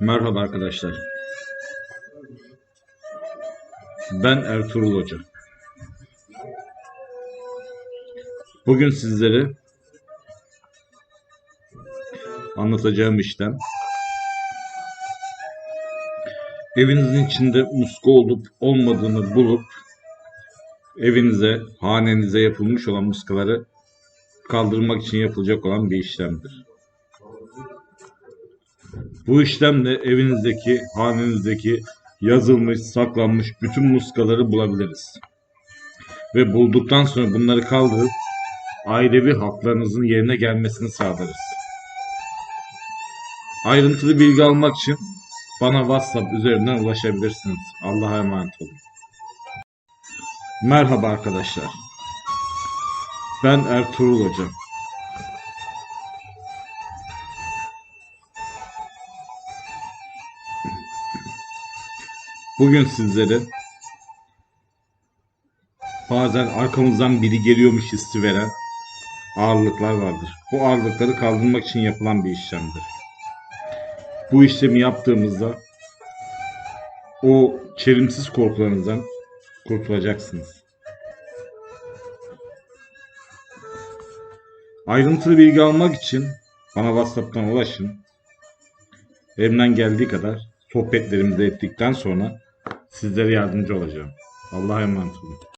Merhaba arkadaşlar. Ben Ertuğrul Hoca. Bugün sizlere anlatacağım işlem evinizin içinde muska olup olmadığını bulup evinize, hanenize yapılmış olan muskaları kaldırmak için yapılacak olan bir işlemdir. Bu işlemle evinizdeki, hanenizdeki yazılmış, saklanmış bütün muskaları bulabiliriz. Ve bulduktan sonra bunları kaldırıp ailevi haklarınızın yerine gelmesini sağlarız. Ayrıntılı bilgi almak için bana WhatsApp üzerinden ulaşabilirsiniz. Allah'a emanet olun. Merhaba arkadaşlar. Ben Ertuğrul Hocam. Bugün sizlere bazen arkamızdan biri geliyormuş hissi veren ağırlıklar vardır. Bu ağırlıkları kaldırmak için yapılan bir işlemdir. Bu işlemi yaptığımızda o çelimsiz korkularınızdan kurtulacaksınız. Ayrıntılı bilgi almak için bana WhatsApp'tan ulaşın. Elimden geldiği kadar sohbetlerimizi ettikten sonra sizlere yardımcı olacağım. Allah'a emanet olun.